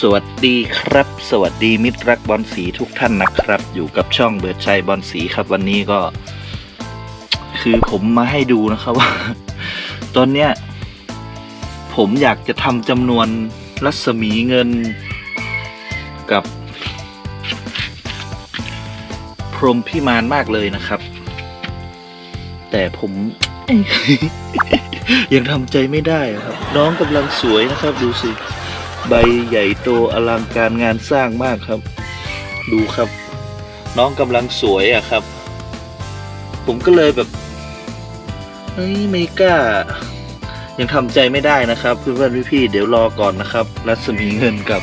สวัสดีครับ สวัสดีมิตรรักบอลสีทุกท่านนะครับ อยู่กับช่องเบิร์ดชัยบอลสีครับ วันนี้ก็ คือผมมาให้ดูนะครับว่า ตอนเนี้ย ผมอยากจะทำจำนวนรัศมีเงินกับ พรหมพิมานมากเลยนะครับ แต่ผมยังทำใจไม่ได้ครับ น้องกำลังสวยนะครับ ดูสิ ใบใหญ่โตอลังการงานสร้างมากครับ ดูครับ น้องกำลังสวยอะครับ ผมก็เลยแบบเฮ้ยไม่กล้า ยังทำใจไม่ได้นะครับ เพื่อนๆพี่ๆเดี๋ยวรอก่อนนะครับ รัศมีเงินกับ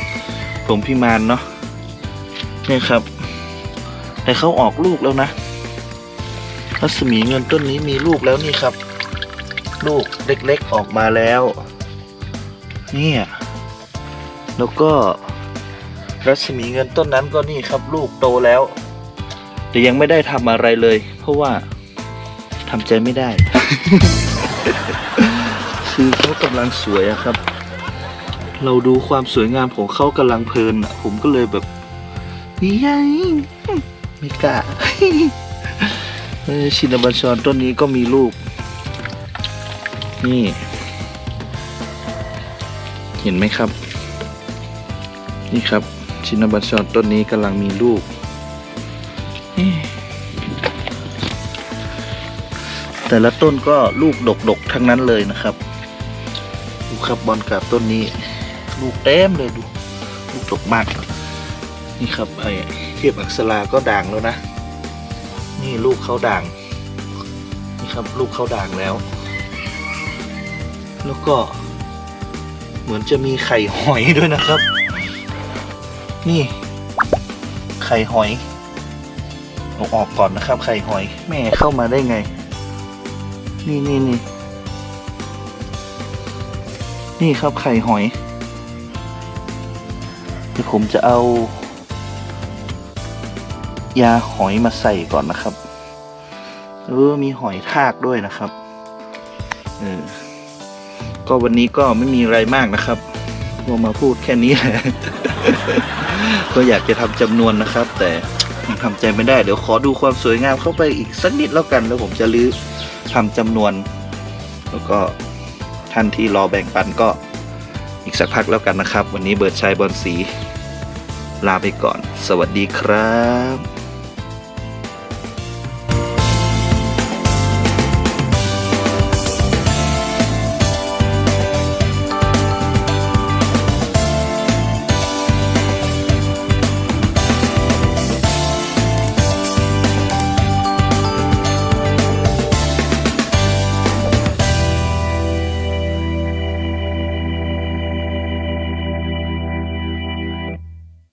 ผมพิมานเนาะเนี่ยครับ แต่เขาออกลูกแล้วนะ รัศมีเงินต้นนี้มีลูกแล้วนี่ครับ ลูกเล็กๆออกมาแล้ว เนี่ย แล้วก็รัศมีเงินต้นนั้นก็นี่ครับลูกโตแล้ว แต่ยังไม่ได้ทำอะไรเลย เพราะว่าทำใจไม่ได้ คือเขากำลังสวยอะครับ เราดูความสวยงามของเขากำลังเพลินอะผมก็เลยแบบยัยไม่กล้าชินบัญชรต้นนี้ก็มีลูก นี่ เห็นไหมครับ นี่ครับ ชินบัญชรต้นนี้กำลังมีลูก แต่ละต้นก็ลูกดกๆทั้งนั้นเลยนะครับ ดูครับบอลกับต้นนี้ ลูกเต็มเลยดู ลูกดกมาก นี่ครับไอ้เทียบอักษราก็ด่างแล้วนะ นี่ลูกเขาด่าง นี่ครับลูกเขาด่างแล้ว แล้วก็เหมือนจะมีไข่หอยด้วยนะครับ นี่ ไข่หอยเอาออกก่อนนะครับ ไข่หอย แม่เข้ามาได้ไง นี่นี่นี่นี่ครับไข่หอยเดี๋ยวผมจะเอา ยาหอยมาใส่ก่อนนะครับเออมีหอยทากด้วยนะครับเออก็วันนี้ก็ไม่มีอะไรมากนะครับ ก็มาพูดแค่นี้แหละก็อยากจะทำจำนวนนะครับ แต่ยังทำใจไม่ได้เดี๋ยวขอดูความสวยงามเข้าไปอีกสักนิดแล้วกัน แล้วผมจะรื้อทำจำนวน แล้วก็ท่านที่รอแบ่งปันก็อีกสักพักแล้วกันนะครับ วันนี้เบิร์ดชัยบอลสี ลาไปก่อน สวัสดีครับ